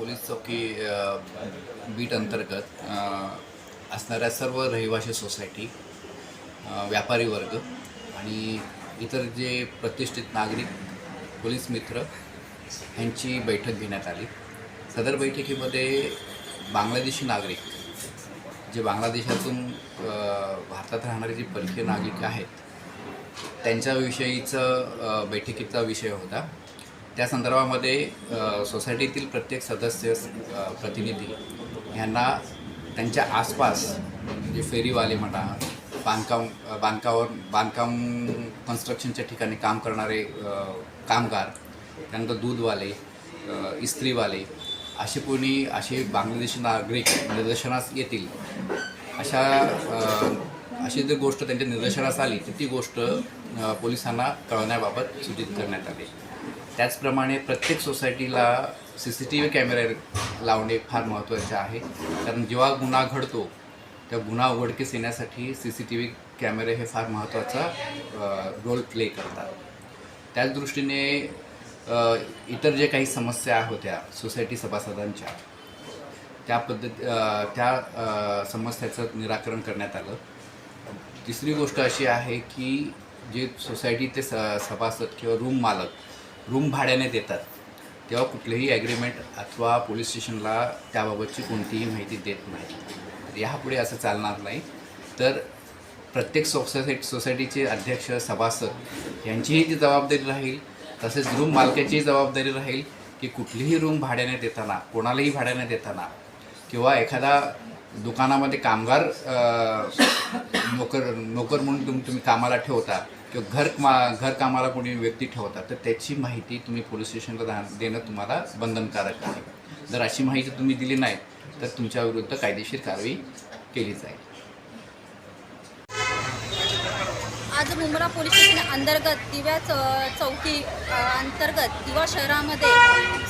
Police चौकी bit अंतर्गत असणाऱ्या सर्व रहिवाशी सोसायटी व्यापारी वर्ग आणि इतर जे प्रतिष्ठित नागरिक पोलीस मित्र यांची बैठक घेण्यात आली. सदर बैठकीमध्ये बांगलादेशी नागरिक जे बांगलादेशातून भारतात राहणारे जे परकीय नागरिक आहेत त्यांच्याविषयीचं बैठकीचा विषय होता. त्या संदर्भामध्ये सोसायटीतील प्रत्येक सदस्य प्रतिनिधी ह्यांना त्यांच्या आसपास म्हणजे फेरीवाले म्हणा बांधकाम बांधकावर बांधकाम कन्स्ट्रक्शनच्या ठिकाणी काम करणारे कामगार त्यानंतर दूधवाले इस्त्रीवाले असे कोणी असे बांगलादेशी नागरिक निदर्शनास येतील अशा अशी जर गोष्ट त्यांच्या निदर्शनास आली तर ती गोष्ट पोलिसांना कळवण्याबाबत सूचित करण्यात आली. त्याचप्रमाणे प्रत्येक सोसायटीला सी सी टी व्ही कॅमेरे लावणे फार महत्त्वाचे आहे. कारण जेव्हा गुन्हा घडतो त्या गुन्हा उघडकीस येण्यासाठी सी सी टी व्ही कॅमेरे हे फार महत्त्वाचा रोल प्ले करतात. त्याच दृष्टीने इतर जे काही समस्या होत्या सोसायटी सभासदांच्या त्या पद्धत त्या समस्याचं निराकरण करण्यात आलं. तिसरी गोष्ट अशी आहे की जे सोसायटीचे स सभासद किंवा रूम मालक रूम भाड्याने देतात. तेव्हा कुठलेही ॲग्रीमेंट अथवा पोलीस स्टेशनला त्याबाबतची कोणतीही माहिती देत नाही. तर यापुढे असं चालणार नाही. तर प्रत्येक सोसायटी सोसायटीचे अध्यक्ष सभासद यांचीही ती जबाबदारी राहील. तसेच रूम मालकाचीही जबाबदारी राहील की कुठलीही रूम भाड्याने देताना कोणालाही भाड्याने देताना किंवा एखादा दुकानामध्ये कामगार नोकर नोकर म्हणून तुम्ही तुम्ही कामाला ठेवता किंवा घर मा घर कामाला कोणी व्यक्ती ठेवता तर त्याची माहिती तुम्ही पोलीस स्टेशनला दा- देणं तुम्हाला बंधनकारक आहे. जर अशी माहिती तुम्ही दिली नाही तर तुमच्या विरुद्ध कायदेशीर कारवाई केली जाईल. आज मुंब्रा पोलीस स्टेशन अंतर्गत दिव्या चौकी अंतर्गत दिवा शहरामध्ये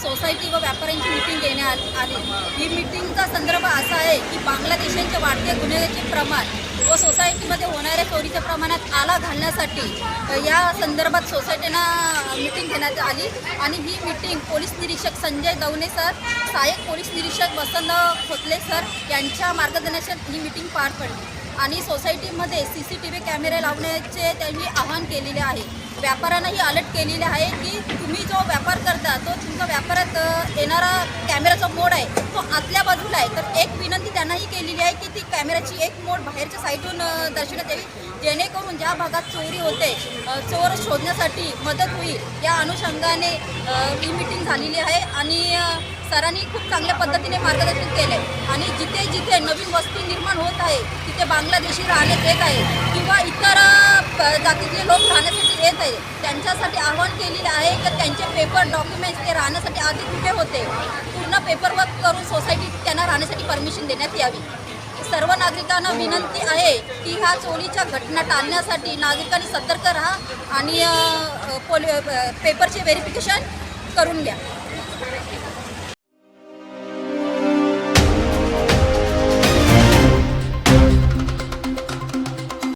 सोसायटी व व्यापाऱ्यांची मिटिंग घेण्यात आली. ही मिटिंगचा संदर्भ असा आहे की बांगलादेशांचे वाढते गुन्ह्याचे प्रमाण व सोसायटीमध्ये होणाऱ्या चोरीच्या प्रमाणात आला घालण्यासाठी या संदर्भात सोसायटीनं मिटिंग घेण्यात आली. आणि ही मिटिंग पोलीस निरीक्षक संजय दवणे सर सहाय्यक पोलीस निरीक्षक वसंत खोतले सर यांच्या मार्गदर्शनात ही मिटिंग पार पडली. आणि सोसायटीमध्ये सी सी टी व्ही कॅमेरे लावण्याचे त्यांनी आवाहन केलेले आहे. व्यापाऱ्यांनाही अलर्ट केलेले आहे की तुम्ही जो व्यापार करता तो तुमचा व्यापारात येणारा कॅमेराचा मोड आहे. तो आतल्या बाजूला आहे. तर एक विनंती त्यांनाही केलेली आहे की ती कॅमेऱ्याची एक मोड बाहेरच्या साईडून दर्शवण्यात यावी. जेणेकरून ज्या भागात चोरी होते चोर शोधण्यासाठी मदत होईल या अनुषंगाने ही मिटिंग झालेली आहे आणि सरांनी खूप चांगल्या पद्धतीने मार्गदर्शन केले आणि जिथे जिथे नवीन वस्ती निर्माण होत आहे तिथे बांगलादेशी राहण्यात येत आहे किंवा इतर जातीतले लोक राहण्यासाठी येत आहे त्यांच्यासाठी आवाहन केलेले आहे की त्यांचे पेपर डॉक्युमेंट्स ते राहण्यासाठी आधी कुठे होते पूर्ण पेपरवर्क करून सोसायटीत त्यांना राहण्यासाठी परमिशन देण्यात यावी. सर्व नागरिकांना विनंती आहे की ह्या चोरीच्या घटना टाळण्यासाठी नागरिकांनी सतर्क राहा आणि पोलि पेपरचे व्हेरिफिकेशन करून घ्या.